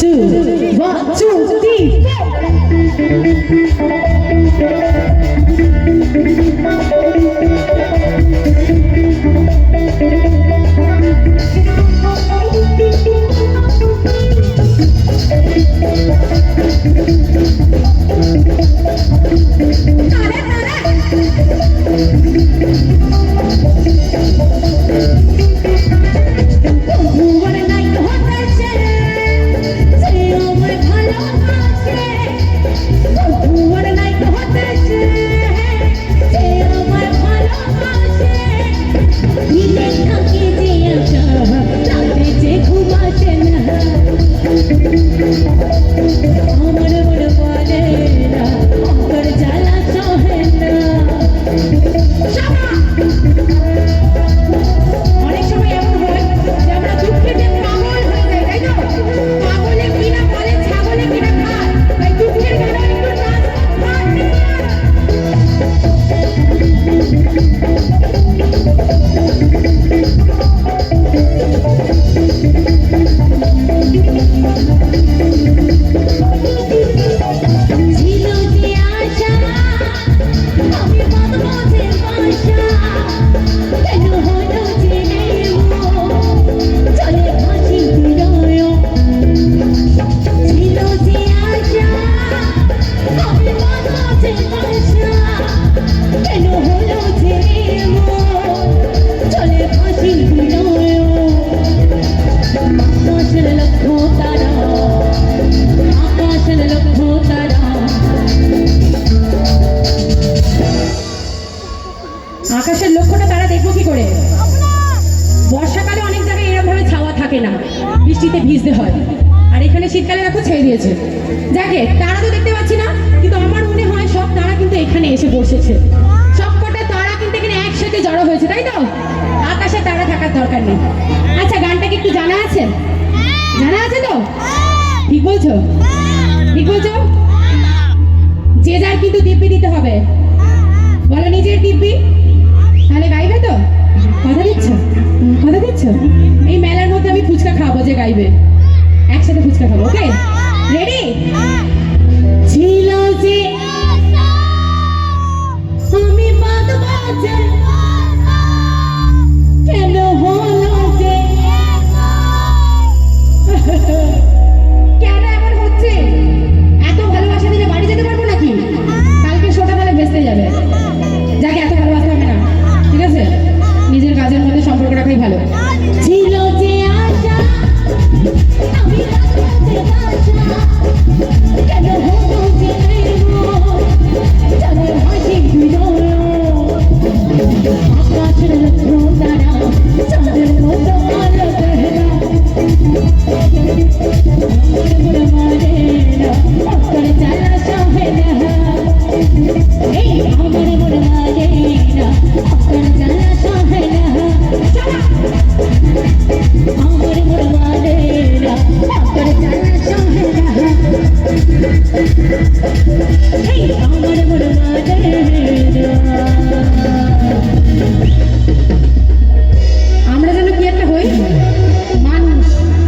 Two one, two, three আকাশের লক্ষ্যটা তারা দেখব কি করে? বর্ষাকালে অনেক জায়গায় এরকম ভাবে ছাওয়া থাকে না, বৃষ্টিতে ভিজতে হয়। আর এখানে শীতকালে দেখো ছেড়ে দিয়েছে। যাকে, তারা তো দেখতে পাচ্ছি না, কিন্তু আমার মনে হয় সব তারা কিন্তু এখানে এসে বসেছে। সব কটা তারা কিন্তু এখানে একসাথে জড়ো হয়েছে, তাই তো? আকাশে তারা থাকার দরকার নেই। আচ্ছা গানটা কি একটু জানা আছে? জানা আছে তো? ঠিক বলছো? ঠিক বলছো? যে যার কিন্তু দিব্যি দিতে হবে। বলো নিজের দিব্যি। তাহলে Yeah.